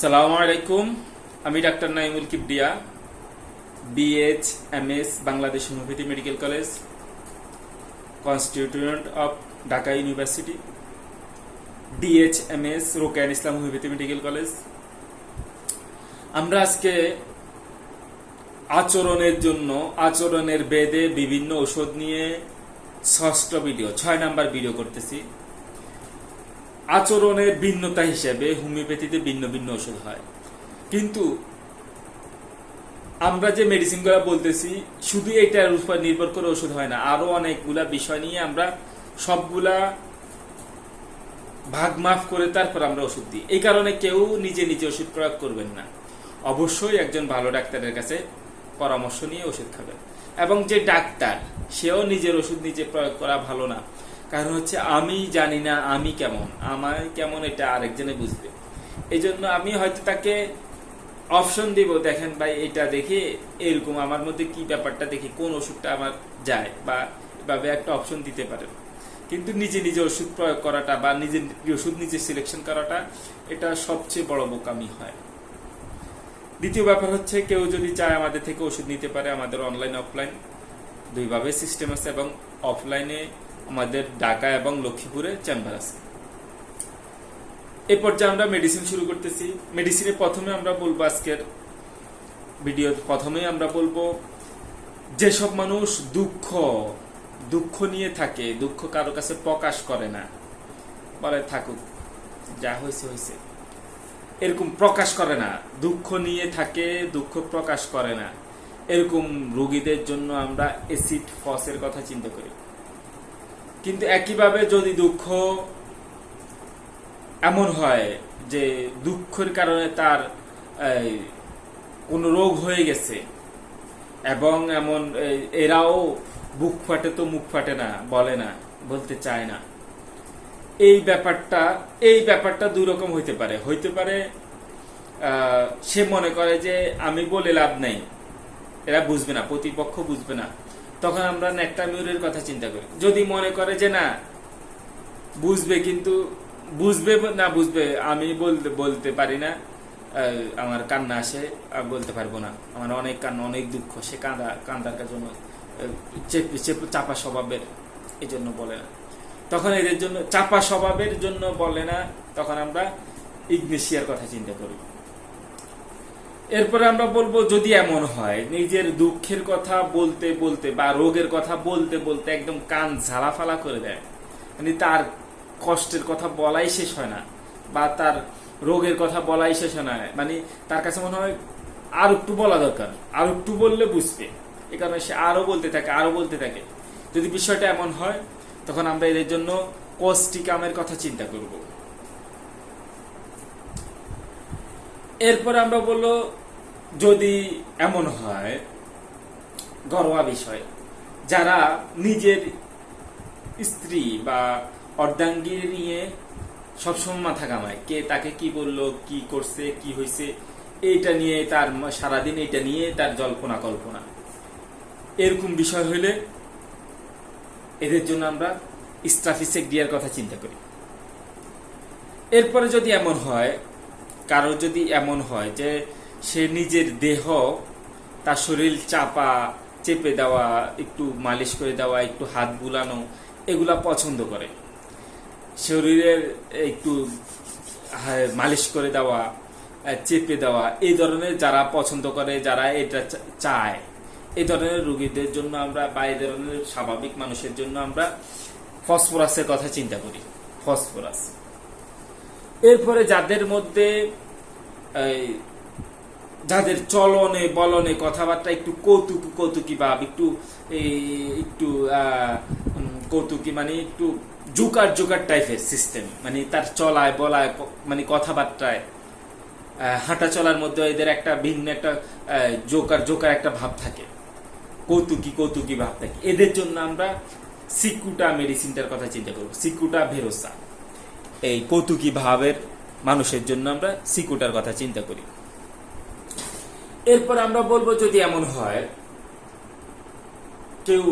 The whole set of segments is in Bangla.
সালামু আলাইকুম, আমি doctor Naimul Kibria BH MS Bangladesh homoeopathy medical college constituent of Dhaka university DH M S Rokeyan Islam homoeopathy medical college আমরা আজকে আচরণের জন্য, আচরণের বেদে বিভিন্ন ওষুধ নিয়ে ষষ্ঠ ভিডিও ছয় নাম্বার ভিডিও করতেছি। আচরণের ভিন্নতা হিসেবে হোমিওপ্যাথিতে ভিন্ন ভিন্ন ওষুধ হয়। কিন্তু আমরা যে মেডিসিনগুলো বলতেছি, শুধু এটার উপর নির্ভর করে ওষুধ হয় না, আরও অনেকগুলা বিষয় নিয়ে আমরা সবগুলা ভাগ মাফ করে তারপর আমরা ওষুধ দিই। এই কারণে কেউ নিজে নিজে ওষুধ প্রয়োগ করবেন না। অবশ্যই একজন ভালো ডাক্তারের কাছে পরামর্শ নিয়ে ওষুধ খাবেন। এবং যে ডাক্তার, সেও নিজের ওষুধ নিজে প্রয়োগ করা ভালো না। কারণ হচ্ছে আমি জানি না আমি কেমন। আমার কেমন এটা আরেকজনে বুঝবে। এই জন্য আমি হয়তো তাকে অপশন দিব, দেখেন ভাই, এটা দেখে এরকম আমার মধ্যে কি ব্যাপারটা দেখি কোন ওষুধটা আমার যায় বা এভাবে একটা অপশন দিতে পারেন। কিন্তু নিজে নিজে ওষুধ প্রয়োগ করাটা বা নিজে ওষুধ নিজে সিলেকশন করাটা, এটা সবচেয়ে বড় বোকামি হয়। দ্বিতীয় ব্যাপার হচ্ছে কেউ যদি চায় আমাদের থেকে ওষুধ নিতে পারে আমাদের অনলাইন অফলাইন দুইভাবে সিস্টেম আছে এবং অফলাইনে আমাদের ঢাকা এবং লক্ষ্মীপুরে চেম্বার আছে। এই পর্যায়ে আমরা মেডিসিন শুরু করতেছি। মেডিসিনে প্রথমে আমরা বলব আজকের ভিডিও প্রথমে আমরা বলব, যেসব মানুষ দুঃখ দুঃখ নিয়ে থাকে, দুঃখ কারও কাছে প্রকাশ করে না, বলে থাকুক, যা হয়েছে হয়েছে। এরকম প্রকাশ করে না, দুঃখ নিয়ে থাকে, দুঃখ প্রকাশ করে না। এরকম রোগীদের জন্য আমরা এসিড ফসের কথা চিন্তা করি। কিন্তু একইভাবে যদি দুঃখ এমন হয় যে দুঃখের কারণে তার কোনো রোগ হয়ে গেছে, এবং এমন এরাও বুক ফাটে তো মুখ ফাটে না, বলে না, বলতে চায় না, এই ব্যাপারটা এই ব্যাপারটা দুই রকম হইতে পারে। হইতে পারে সে মনে করে যে আমি বলে লাভ নাই। এরা বুঝবে না, প্রতিপক্ষ বুঝবে না। তখন আমরা নেকটা মিউরের কথা চিন্তা করি। যদি মনে করে যে না, বুঝবে কিন্তু, বুঝবে না বুঝবে, আমি বলতে বলতে পারি না আমার কান্না আসে আমি বলতে পারব না। আমার অনেক কান্না, অনেক দুঃখ, সে কাঁদা, কান্দার জন্য চাপা স্বভাবের এই জন্য বলে না। তখন এদের জন্য, চাপা স্বভাবের জন্য বলে না, তখন আমরা ইগনেশিয়ার কথা চিন্তা করি। এরপরে আমরা বলব যদি এমন হয়, নিজের দুঃখের কথা বলতে বলতে বা রোগের কথা বলতে বলতে একদম কান ঝালাফালা করে দেয়। মানে তার কষ্টের কথা বলাই শেষ হয় না বা তার রোগের কথা বলাই শেষ হয় না। মানে তার কাছে মনে হয় আর একটু বলা দরকার, আর একটু বললে বুঝবে। এ কারণে সে আরও বলতে থাকে আরও বলতে থাকে। যদি বিষয়টা এমন হয়, তখন আমরা এদের জন্য কস্টিকামের কথা চিন্তা করব। এরপর আমরা বলল যদি এমন হয়, ঘরোয়া বিষয়, যারা নিজের স্ত্রী বা অর্ধাঙ্গী নিয়ে সবসময় মাথা কামায় কে তাকে কি বলল, কি করছে, কি হয়েছে এইটা নিয়ে তার সারাদিন এটা নিয়ে তার জল্পনা কল্পনা। এরকম বিষয় হইলে এদের জন্য আমরা স্ট্রাফিসেক দিয়ার কথা চিন্তা করি। এরপরে যদি এমন হয়, কারও যদি এমন হয় যে সে নিজের দেহ, তার শরীর চাপা, চেপে দেওয়া, একটু মালিশ করে দেওয়া, একটু হাত বুলানো, এগুলা পছন্দ করে। শরীরের একটু মালিশ করে দেওয়া চেপে দেওয়া, এই ধরনের যারা পছন্দ করে, যারা এটা চায়, এই ধরনের রোগীদের জন্য আমরা বা এই ধরনের স্বাভাবিক মানুষের জন্য আমরা ফসফরাসের কথা চিন্তা করি, ফসফরাস। এরপরে যাদের মধ্যে যাদের চলনে, বলনে কথাবার্তা একটু কৌতুক, কৌতুকি ভাব, একটু একটু কৌতুকি মানে একটু জোকার জোকার টাইপের সিস্টেম মানে তার চলায়, বলায় মানে কথাবার্তায় হাঁটা চলার মধ্যে এদের একটা ভিন্ন একটা জোকার জোকার একটা ভাব থাকে। কৌতুকি কৌতুকি ভাব থাকে। এদের জন্য আমরা সিকুটা মেডিসিনটার কথা চিন্তা করব। সিকুটা ভেরোসা। এই কৌতুকি ভাবের মানুষের জন্য আমরা সিকুটার কথা চিন্তা করি। এরপর আমরা বলব যদি এমন হয়, কেউ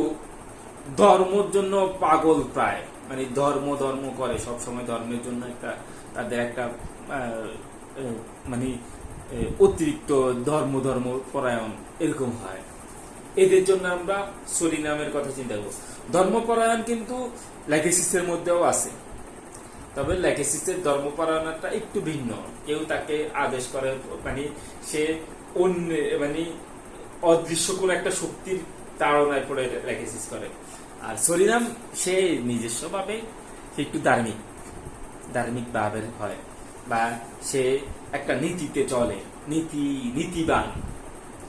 ধর্মর জন্য পাগল প্রায় মানে ধর্ম ধর্ম করে সব সময় ধর্মের জন্য একটা, তাদের একটা মানে অতিরিক্ত ধর্ম ধর্ম পরায়ণ এরকম হয়। এদের জন্য আমরা সরিনামের কথা চিন্তা করব। ধর্মপরায়ণ কিন্তু ল্যাকেসিসের মধ্যেও আছে। তবে ল্যাকেসিসের ধর্মপরায়ণতা একটু ভিন্ন। কেউ তাকে আদেশ করে মানে সে অন্য মানে অদৃশ্য কোনো একটা শক্তির তাড়নায় পড়ে ল্যাকেসিস করে। আর সরিনাম, সে নিজস্ব ভাবে সে একটু ধার্মিক ধার্মিক ভাবের হয়। বা সে একটা নীতিতে চলে, নীতি, নীতিবান,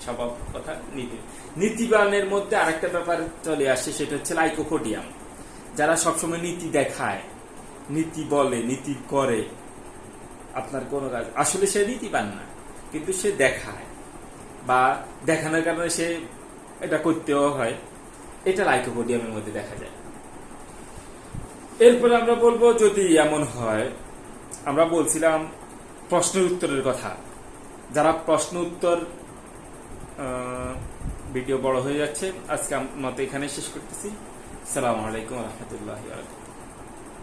স্বভাব কথা, নীতি। নীতিবানের মধ্যে আরেকটা ব্যাপার চলে আসছে সেটা হচ্ছে লাইকোপোডিয়াম। যারা সবসময় নীতি দেখায়, নীতি বলে, নীতি করে, আপনার কোনো কাজ আসলে সে নীতিবান না, কিন্তু সে দেখায়। বা দেখানোর কারণে সে এটা করতেও হয়। এটা লাইকোপোডিয়ামের মধ্যে দেখা যায়। এরপরে আমরা বলব যদি এমন হয়, আমরা বলছিলাম প্রশ্নের উত্তরের কথা। যারা প্রশ্ন উত্তর ভিডিও বড় হয়ে যাচ্ছে, আজকে মতো এখানে শেষ করতেছি। সালাম আলাইকুম রহমতুল্লাহ